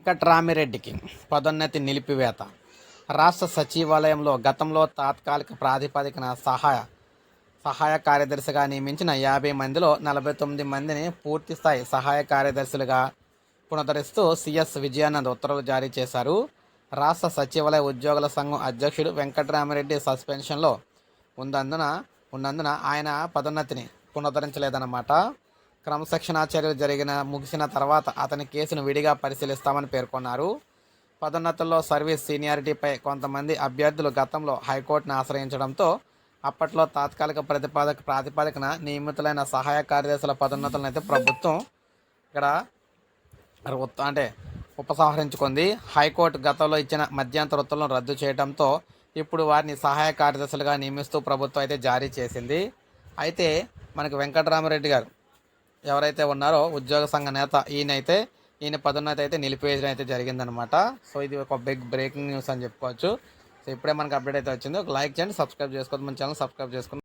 వెంకట్రామిరెడ్డికి పదోన్నతి నిలిపివేత. రాష్ట్ర సచివాలయంలో గతంలో తాత్కాలిక ప్రాతిపదికన సహాయ సహాయ కార్యదర్శిగా నియమించిన యాభై మందిలో నలభై తొమ్మిది మందిని పూర్తిస్థాయి సహాయ కార్యదర్శులుగా పునరుద్ధరిస్తూ సిఎస్ విజయానంద్ ఉత్తర్వులు జారీ చేశారు. రాష్ట్ర సచివాలయ ఉద్యోగుల సంఘం అధ్యక్షుడు వెంకటరామిరెడ్డి సస్పెన్షన్లో ఉన్నందున ఉన్నందున ఆయన పదోన్నతిని పునరుద్ధరించలేదన్నమాట. క్రమశిక్షణా చర్యలు జరిగిన ముగిసిన తర్వాత అతని కేసును విడిగా పరిశీలిస్తామని పేర్కొన్నారు. పదోన్నతుల్లో సర్వీస్ సీనియారిటీపై కొంతమంది అభ్యర్థులు గతంలో హైకోర్టును ఆశ్రయించడంతో అప్పట్లో తాత్కాలిక ప్రతిపాదక ప్రాతిపదికన నియమితులైన సహాయ కార్యదర్శుల పదోన్నతులను అయితే ప్రభుత్వం ఇక్కడ అంటే ఉపసంహరించుకుంది. హైకోర్టు గతంలో ఇచ్చిన మధ్యంతర ఉత్తర్వులను రద్దు చేయడంతో ఇప్పుడు వారిని సహాయ కార్యదర్శులుగా నియమిస్తూ ప్రభుత్వం అయితే జారీ చేసింది. అయితే మనకి వెంకటరామరెడ్డి గారు ఎవరైతే ఉన్నారో ఉద్యోగ సంఘ నేత ఈయనైతే ఈయన పదోన్నతి అయితే నిలిపివేయడం అయితే జరిగిందనమాట సో ఇది ఒక బిగ్ బ్రేకింగ్ న్యూస్ అని చెప్పుకోవచ్చు. సో ఇప్పుడే మనకి అప్డేట్ అయితే వచ్చింది. ఒక లైక్ చేయండి సబ్స్క్రైబ్ చేసుకోవద్దు. మన ఛానల్ సబ్స్క్రైబ్ చేసుకుని